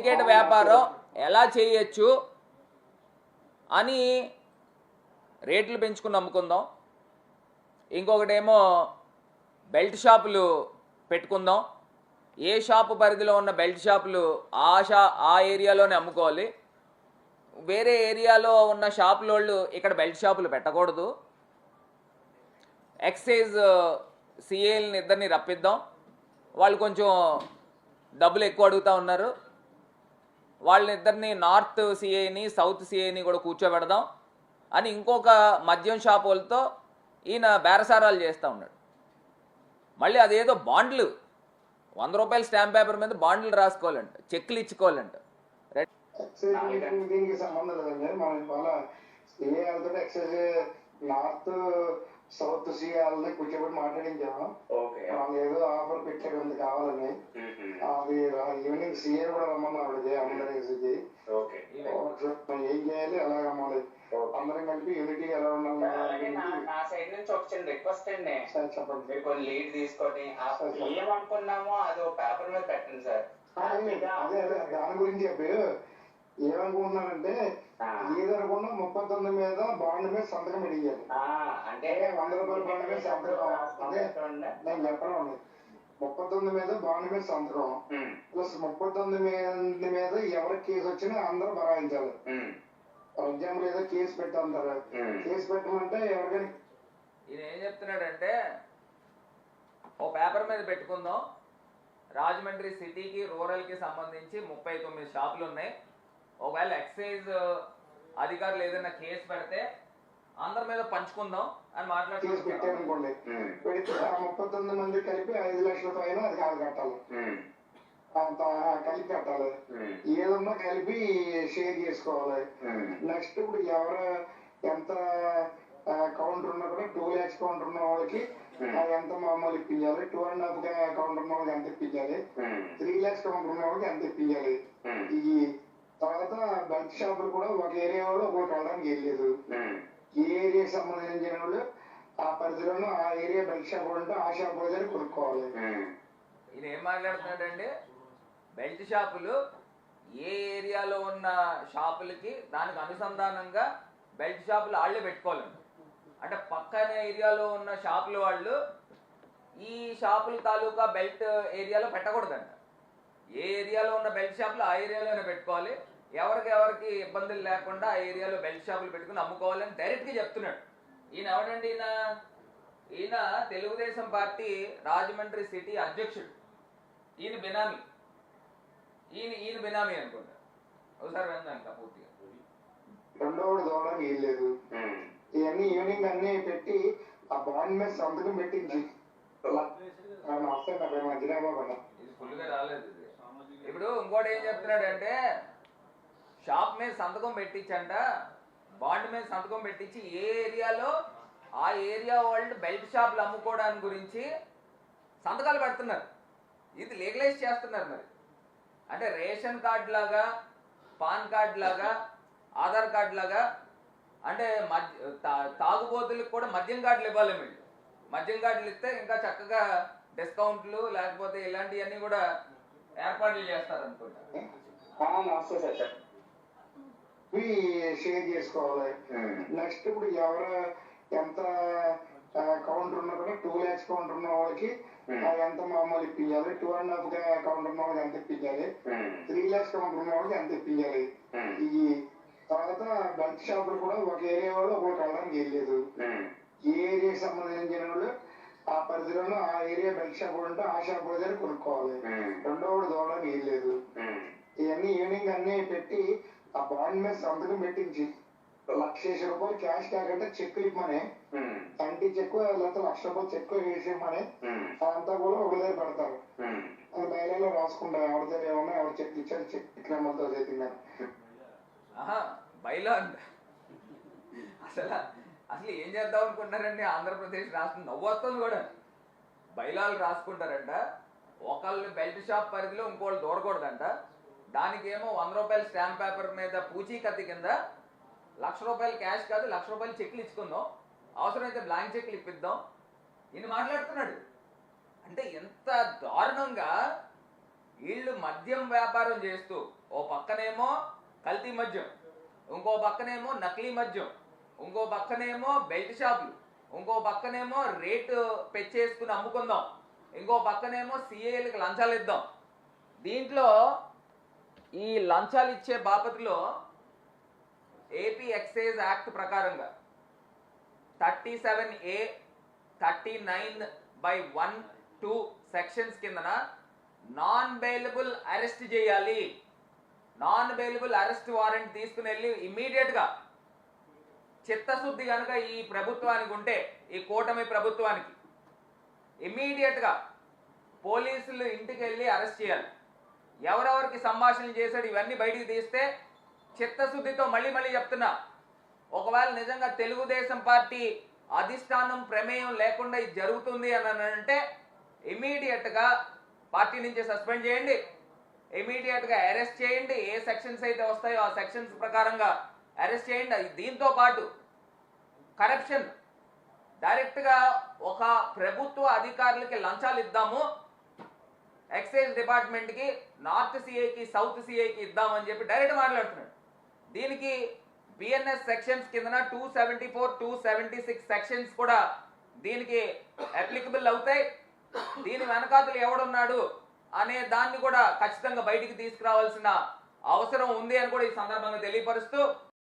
Ticket వ్యాపారం ఎలా చేయొచ్చు అని రేట్లు పెంచుకుని అమ్ముకుందాం ఇంకొకటేమో బెల్ట్ షాపులు పెట్టుకుందాం. ఏ షాపు పరిధిలో ఉన్న బెల్ట్ షాపులు ఆ షా ఆ ఏరియాలోనే అమ్ముకోవాలి. వేరే ఏరియాలో ఉన్న షాపుల వాళ్ళు ఇక్కడ బెల్ట్ షాపులు పెట్టకూడదు. ఎక్సైజ్ సిఏల్ని ఇద్దరిని రప్పిద్దాం. వాళ్ళు కొంచెం డబ్బులు ఎక్కువ అడుగుతా ఉన్నారు. వాళ్ళిద్దరిని నార్త్ సిఐని సౌత్ సిఐని కూడా కూర్చోబెడదాం అని ఇంకొక మద్యం షాప్ వాళ్ళతో ఈయన బేరసారాలు చేస్తూ ఉన్నాడు. మళ్ళీ అదేదో బాండ్లు వంద రూపాయల స్టాంప్ పేపర్ మీద బాండ్లు రాసుకోవాలంట చెక్లు ఇచ్చుకోవాలంట. దీనికి- సంబంధం లేదండి. మనం ఎక్సైజ్ నార్త్ సౌత్ సి వాళ్ళని కూర్చోబెట్టి మాట్లాడించాము ఓకే. వాళ్ళు ఏదో ఆఫర్ పెట్టారు అంత కావాలని. అది ఈవినింగ్ సీఏ కూడా రమ్మన్నారు ఓకే. ఏం చేయాలి ఎలా అమ్మాలి. అందరం కలిపి యూనిటీ ఎలా ఉండాలి అలాగే నా సైడ్ నుంచి ఒక చిన్న రిక్వెస్ట్ అండి. సార్ చెప్పండి. మీరు కొన్ని లీడ్ తీసుకొని ఆ ఏమనుకున్నామో అది ఒక పేపర్ మీద పెట్టండి సార్. అదే అదే అదే దాని గురించి చెప్పి. ఏమనుకుంటున్నానంటే ఆ. ఏదనుకున్నా ముప్పై తొమ్మిది మీద బాండ్ మీద సంతకం ఆ, అంటే వంద రూపాయల బాండ్ మీద సంతకం? అదే. నేను చెప్పను ముప్పై తొమ్మిది మీద బాండ్ మీద సంతకం. ప్లస్ ముప్పై తొమ్మిది మీద మీద ఎవరికి కేసు వచ్చినా అందరూ భరాయించాలి ఉమ్, ఫర్ ఎగ్జాంపుల్ ఏదో కేసు పెట్టంటారు. కేసు పెట్టమంటే ఎవరికైనా ఈయన ఏం చెప్తున్నాడంటే ఓ పేపర్ మీద పెట్టుకుందాం. రాజమండ్రి సిటీకి రూరల్కి సంబంధించి ముప్పై తొమ్మిది షాపులు ఉన్నాయి ఒకవేళ ఎక్సైజ్ అధికారులు ఏదైనా కేసు పెడితే అందరి మీద పంచుకుందాం అని ఉమ్, పెడితే ముప్పై తొమ్మిది మంది కలిపి ఐదు లక్షల పైన అది కాదు కట్టాలి. కలిపి కట్టాలి. ఏదన్నా కలిపి షేర్ చేసుకోవాలి. నెక్స్ట్ ఇప్పుడు ఎవరు ఎంత కౌంటర్ ఉన్నా కూడా టూ ల్యాక్స్ కౌంటర్ ఉన్న వాళ్ళకి ఎంత మామూలు ఇప్పించాలి టూ అండ్ హాఫ్ కౌంటర్ ఉన్న వాళ్ళకి ఎంత ఇప్పించాలి త్రీ ల్యాక్స్ కౌంటర్ ఉన్న వాళ్ళకి ఎంత ఇప్పించాలి బెల్ట్ షాపులు కూడా ఒక ఏరియా వాళ్ళు ఒకరికి వెళ్ళడానికి వెళ్ళలేదు ఏ ఏరియాకి సంబంధించిన వాళ్ళు ఆ పరిధిలోనూ ఆ ఏరియా బెల్ట్ షాప్ ఉంటే ఆ షాప్ దగ్గర కొనుక్కోవాలి. ఈయన ఏం మాట్లాడుతున్నాడంటే బెల్ట్ షాపులు ఏ ఏరియాలో ఉన్న షాపులకి దానికి అనుసంధానంగా బెల్ట్ షాపులు వాళ్ళే పెట్టుకోవాలండి అంటే పక్కన ఏరియాలో ఉన్న షాపుల వాళ్ళు ఈ షాపుల తాలూకా బెల్ట్ ఏరియాలో పెట్టకూడదంట. ఏ ఏరియాలో ఉన్న బెల్ట్ షాపులు ఆ ఏరియాలోనే పెట్టుకోవాలి. ఎవరికి ఎవరికి ఇబ్బందులు లేకుండా ఆ ఏరియాలో బెల్ట్ షాపులు పెట్టుకుని అమ్ముకోవాలని డైరెక్ట్గా చెప్తున్నాడు. ఈయన ఎవడండి ఈయన? ఈయన తెలుగుదేశం పార్టీ రాజమండ్రి సిటీ అధ్యక్షుడు. ఈయన బినామీ. ఈయన ఈయన బినామీ అనుకుంటా. ఒకసారి విందాక పూర్తిగా. రెండో వాడు దోవడానికి వెళ్ళలేదు ఉమ్. ఇవన్నీ ఈవినింగ్ అన్ని పెట్టి ఆ బాండ్ మీద సంతకం పెట్టించి ఇప్పుడు ఇంకోటి ఏం చెప్తున్నాడంటే షాప్ మీద సంతకం పెట్టించంట బాండ్ మీద సంతకం పెట్టించి ఏ ఏరియాలో ఆ ఏరియా వాళ్ళు బెల్ట్ షాపులు అమ్ముకోవడానికి గురించి సంతకాలు పెడుతున్నారు. ఇది లీగలైజ్ చేస్తున్నారు మరి. అంటే రేషన్ కార్డ్ లాగా పాన్ కార్డ్ లాగా ఆధార్ కార్డ్ లాగా అంటే మద్య తా- తాగుబోతులకు కూడా మద్యం కార్డులు ఇవ్వాలి వీళ్ళు. మద్యం కార్డులు ఇస్తే ఇంకా చక్కగా డిస్కౌంట్లు లేకపోతే ఇలాంటివన్నీ కూడా ఏర్పాట్లు చేస్తారు అనుకుంటా ఆ, నమస్తే సార్ చెప్పండి. ఇవి షేర్ చేసుకోవాలి. నెక్స్ట్ ఇప్పుడు ఎవరు ఎంత కౌంటర్ ఉన్నా కూడా టూ ల్యాక్స్ కౌంటర్ ఉన్న వాళ్ళకి ఎంత మామూలు ఇప్పించాలి టూ అండ్ హాఫ్ కౌంటర్ ఉన్న వాళ్ళకి ఎంత ఇప్పించాలి త్రీ ల్యాక్స్ కౌంటర్ ఉన్న వాళ్ళకి ఎంత ఇప్పించాలి ఈ తర్వాత బెల్ట్ షాపులు కూడా ఒక ఏరియా వాళ్ళు ఒకరికి వెళ్ళడానికి వెళ్ళలేదు ఉమ్, ఏ ఏరియాకి సంబంధించిన వాళ్ళు ఆ పరిధిలోనూ ఆ ఏరియా బెల్ట్ షాప్ ఉంటే ఆ షాప్ దగ్గర కొనుక్కోవాలి. రెండో వాడు దోవడానికి వెళ్ళలేదు ఇవన్నీ ఈవినింగ్ అన్ని పెట్టి ఆ బాండ్ మీద సంతకం పెట్టించి లక్ష వేసి రూపాయలు క్యాష్ కాకుండా చెక్ ఇవ్వమని తంటి చెక్ లేకపోతే లక్ష రూపాయలు చెక్ వేసేయమని అదంతా కూడా ఒక దగ్గర పెడతారు. అది బయలులో రాసుకుంటారు ఎవరి దగ్గర ఏమన్నా ఎవరు చెక్ ఇచ్చారు చెక్ క్రమంతో చేతున్నారు బయలో అంట. అసలు అసలు ఏం చేద్దాం అనుకుంటున్నారండి? ఆంధ్రప్రదేశ్ రాష్ట్రం నవ్వొస్తుంది కూడా. బయలాలు రాసుకుంటారంట. ఒకళ్ళు బెల్ట్ షాప్ పరిధిలో ఇంకోళ్ళు దూరకూడదంట. దానికేమో వంద రూపాయల స్టాంప్ పేపర్ మీద పూచీకత్తి కింద లక్ష రూపాయలు క్యాష్ కాదు లక్ష రూపాయలు చెక్లు ఇచ్చుకుందాం. అవసరమైతే బ్లాంక్ చెక్లు ఇప్పిద్దాం. ఈయన మాట్లాడుతున్నాడు. అంటే ఎంత దారుణంగా వీళ్ళు మద్యం వ్యాపారం చేస్తూ ఓ పక్కనేమో కల్తీ మద్యం ఇంకో పక్కనేమో నకిలీ మద్యం ఇంకో పక్కనేమో బెల్ట్ షాపులు ఇంకో పక్కనేమో రేటు పెచ్చేసుకుని అమ్ముకుందాం ఇంకో పక్కనేమో సిఏలకు లంచాలు ఇద్దాం. దీంట్లో ఈ లంచాలు ఇచ్చే బాపతిలో ఏపీ ఎక్సైజ్ యాక్ట్ ప్రకారంగా thirty seven A thirty nine by one two sections కిందన నాన్ బెయిలబుల్ అరెస్ట్ చేయాలి. నాన్ బెయిలబుల్ అరెస్ట్ వారెంట్ తీసుకుని వెళ్ళి ఇమ్మీడియట్గా చిత్తశుద్ధి కనుక ఈ ప్రభుత్వానికి ఉంటే ఈ కూటమి ప్రభుత్వానికి ఇమ్మీడియట్గా పోలీసులు ఇంటికి వెళ్ళి అరెస్ట్ చేయాలి. ఎవరెవరికి సంభాషణలు చేశాడు ఇవన్నీ బయటికి తీస్తే చిత్తశుద్ధితో మళ్ళీ మళ్ళీ చెప్తున్నా. ఒకవేళ నిజంగా తెలుగుదేశం పార్టీ అధిష్టానం ప్రమేయం లేకుండా ఇది జరుగుతుంది అని అంటే ఇమీడియట్గా పార్టీ నుంచి సస్పెండ్ చేయండి. ఇమీడియట్గా అరెస్ట్ చేయండి. ఏ సెక్షన్స్ అయితే వస్తాయో ఆ సెక్షన్స్ ప్రకారంగా అరెస్ట్ చేయండి. అది దీంతో పాటు కరప్షన్. డైరెక్ట్గా ఒక ప్రభుత్వ అధికారులకి లంచాలు ఇద్దాము. ఎక్సైజ్ డిపార్ట్మెంట్కి నార్త్ సిఐకి సౌత్ సిఐకి ఇద్దామని చెప్పి డైరెక్ట్ మాట్లాడుతున్నాడు. దీనికి బిఎన్ఎస్ సెక్షన్స్ కిందన two seventy four two seventy six sections కూడా దీనికి అప్లికబుల్ అవుతాయి. దీని వెనకాతలు ఎవడున్నాడు అనే దాన్ని కూడా ఖచ్చితంగా బయటికి తీసుకురావాల్సిన అవసరం ఉంది అని కూడా ఈ సందర్భంగా తెలియపరుస్తూ